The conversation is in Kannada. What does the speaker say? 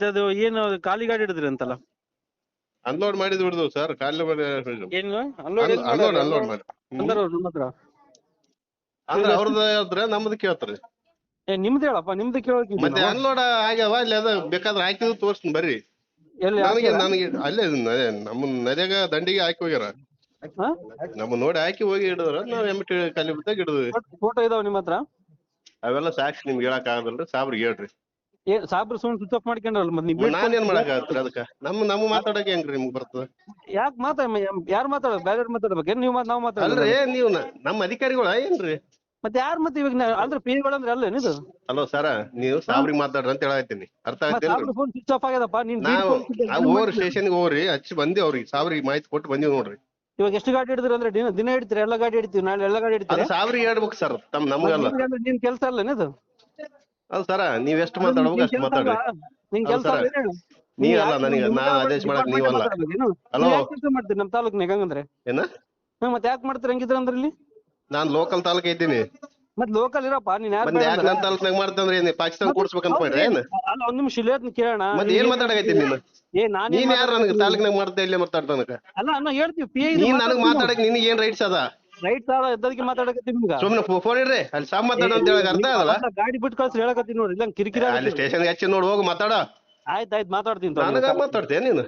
ಮತ್ತೆ ಅದು ಏನು ಖಾಲಿ ಗಾಡಿ ಹಿಡಿದ್ರಿ ಅಂತಲ್ಲ? ಅನ್ಲೋಡ್ ಮಾಡಿದ್ ಬಿಡ್ದು ಸರ್ ಖಾಲಿ ಮಾಡಿ ಏನು? ಅನ್ಲೋಡ್ ಅನ್ಲೋಡ್ ಅನ್ಲೋಡ್ ಮಾಡಿ. ಅಂತಾರ ಅವ್ರು ನಮ್ಮ ಹತ್ರ ಅಂದ್ರೆ ಅವ್ರದ್ದು ಹೇಳಿದ್ರೆ ನಮ್ದು ಕೇಳ್ತಾರೆ. ಏ ನಿಮ್ದು ಹೇಳಪ್ಪ ನಿಮ್ದು ಕೇಳೋಕೆ ಮತ್ತೆ ಅನ್ಲೋಡ್ ಆಗ್ಯಾವ ಅಲ್ಲಿ ಅದ ಬೇಕಾದ್ರೆ ಹಾಕಿದ್ರು ತೋರಿಸ್ತೀನಿ ಬರ್ರಿ. ಎಲ್ಲಿ ನನಗೆ ನನಗೆ ಅಲ್ಲೇ ನಮ್ಮ ನದಿಯಾಗ ದಂಡಿಗೆ ಹಾಕಿ ಹೋಗ್ಯಾರ. ನಮ್ಮ ನೋಡಿ ಹಾಕಿ ಹೋಗಿ ಹಿಡಿದ್ರ ನಾವ್ ಎಮ್ಮಟಿ ಕಾಲಿ ಬಿದ್ದಾಗ ಹಿಡಿದ್ವಿ. ಫೋಟೋ ಇದಾವ ನಿಮ್ಮ ಹತ್ರ ಅವೆಲ್ಲ ಸಾಕ್ಷಿ ನಿಮ್ಗೆ ಹೇಳಕ್ ಆಗಲ್ರಿ ಸಾಬ್ರಿಗೆ ಹೇಳ್ರಿ. ಏ ಸಾಬ್ರು ಸುಮ್ಮನೆ ಸ್ವಿಚ್ ಆಫ್ ಮಾಡ್ಕೊಂಡ್ರಲ್ಲ ಮತ್ತೆ ನೀವು ನಾನು ಏನ್ ಮಾಡಕ್ ಆಗತ್ರಿ ಅದಕ್ಕ? ನಮ್ಮ ನಮ್ಮ ಮಾತಾಡಕ್ಕೆ ಹೆಂಗ್ರಿ ನಿಮ್ಗ್ ಬರ್ತದ? ಯಾಕೆ ಮಾತಾಡ ಯಾರು ಮಾತಾಡ ಬೇರೆ ಮಾತಾಡ್ಬೇಕು? ನೀವು ಮಾತ್ ನಾವು ಮಾತಾಡ ಅಲ್ರಿ ನೀವು ನ- ನಮ್ಮ ಅಧಿಕಾರಿಗಳ ಏನ್ರಿ? ಮತ್ತೆ ಯಾರು ಮತ್ತೆ ಇವಾಗ ನಾ- ಅಂದ್ರೆ ಪಿಗಳು ಅಂದ್ರೆ ಅಲ್ಲ ಏನಿದು ಹಲೋ ಸರ ನೀವು ಸಾಬ್ರಿಗೆ ಮಾತಾಡ್ರಿ ಅಂತ ಹೇಳತ್ತೀನಿ ಅರ್ಥ ಸಾಬ್ರು ಫೋನ್ ಸ್ವಿಚ್ ಆಫ್ ಆಗ್ಯದಪ್ಪ ನೀನ್ beat ನಾವು ಓವರ್ ಸ್ಟೇಷನ್ಗೆ ನಾವು ಹೋಗ್ರಿ ಸ್ಟೇಷನ್ಗೆ ಹೋಗ್ರಿ ಹಚ್ಚಿ ಬಂದಿ ಅವ್ರಿಗೆ ಸಾಬ್ರಿಗೆ ಮಾಹಿತಿ ಕೊಟ್ಟು ಬಂದಿವಿ ನೋಡ್ರಿ. ಇವಾಗ ಎಷ್ಟು ಗಾಡಿ ಹಿಡಿದ್ರಿ ಅಂದ್ರೆ ದಿನ ದಿನ ಹಿಡಿತೀರಿ? ಎಲ್ಲ ಗಾಡಿ ಹಿಡಿತೀವಿ ನಾಳೆ ಎಲ್ಲ ಗಾಡಿ ಅದು ಸಾಬ್ರಿ ಸಾಬ್ರಿಗೆ ಹೇಳ್ಬೇಕು ಸರ್ ತಮ್ ನಮ್ಗಲ್ಲ. ನಿನ್ ಕೆಲಸ ಅಲ್ಲ ಇದು? ಅದು ಸರ ನೀವ್ ಎಷ್ಟು ಮಾತಾಡ್ಬೇಕು ಅಷ್ಟು ಮಾತಾಡ್ರಿ ನಿನ್ ಕೆಲಸ. ಅಲ್ಲ ನೀವ್ ಅಲ್ಲ ನನಗೆ ನಾನು ಆದೇಶ ಮಾಡಕ್ ನೀವಲ್ಲ. ಹಲೋ ಮಾಡ್ತೀರಿ ನಮ್ ತಾಲೂಕ್ನಾಗ ಹಂಗಂದ್ರೆ ಏನ? ಹ್ಮ್, ಮತ್ತೆ ಯಾಕೆ ಮಾಡ್ತೀರಿ? ಹಂಗಿದ್ರ ಅಂದ್ರೆ ಇಲ್ಲಿ? ನಾನ್ ಲೋಕಲ್ ತಾಲೂಕ್ ಇದ್ದೀನಿ. ಮತ್ ಲೋಕಲ್ ಇರಪ್ಪ ನೀನ್ ಯಾರು ಮತ್ತೆ ಯಾಕೆ ನನ್ ತಾಲೂಕ್ನಾಗ ಮಾಡ್ತಂದ್ರೆ ಏನ್ ಪಾಕಿಸ್ತಾನ ಕೂಡ್ಸ್ಬೇಕಂತ ಮಾಡ್ರಿ ಏನ್? ಅಲ್ಲ ಒಂದ್ ನಿಮಿಷ ಇಲ್ಲಿ ಕೇಳೋಣ. ಮತ್ತೆ ಏನ್ ಮಾತಾಡಕೈತಿ ನೀನು? ಏ ನಾನ್ ನೀನ್ ಯಾರು ನನಗೆ ತಾಲೂಕ್ನಾಗ ಮಾಡ್ತಾ ಇಲ್ಲೇ ಮಾತಾಡ್ತಾನಕ ಅಲ್ಲ ಅಣ್ಣ ಹೇಳ್ತೀವಿ ಪಿ ನೀನ್ ನನಗ್ ಮಾತಾಡಕ್ ನಿನಗೆ ಏನ್ ರೈಟ್ಸ್ ಅದ? ರೈಟ್ ಸಾಲ ಎದ್ದದಕ್ಕೆ ಮಾತಾಡಕತ್ತೀವಿ ನಿಮ್ಗ. ಸುಮ್ನೆ ಫೋನ್ ಇಡ್ರಿ ಅಲ್ಲಿ ಸಾಮ್ ಮಾತಾಡ ಅಂತ ಹೇಳಕ್ ಅರ್ಥ ಅಲ್ಲ, ಗಾಡಿ ಬಿಟ್ಟು ಕಳ್ಸಿ ಹೇಳಕತ್ತೀನಿ ನೋಡ್ರಿ ಇಲ್ಲ ಕಿರಿಕಿರಿ ಅಲ್ಲಿ ಸ್ಟೇಷನ್ ಹಚ್ಚಿ ನೋಡಿ ಹೋಗಿ ಮಾತಾಡ. ಆಯ್ತು ಆಯ್ತು ಮಾತಾಡ್ತೀನಿ ತಗೋ. ನನಗ ಮಾತಾಡ್ತೇನೆ ನೀನು?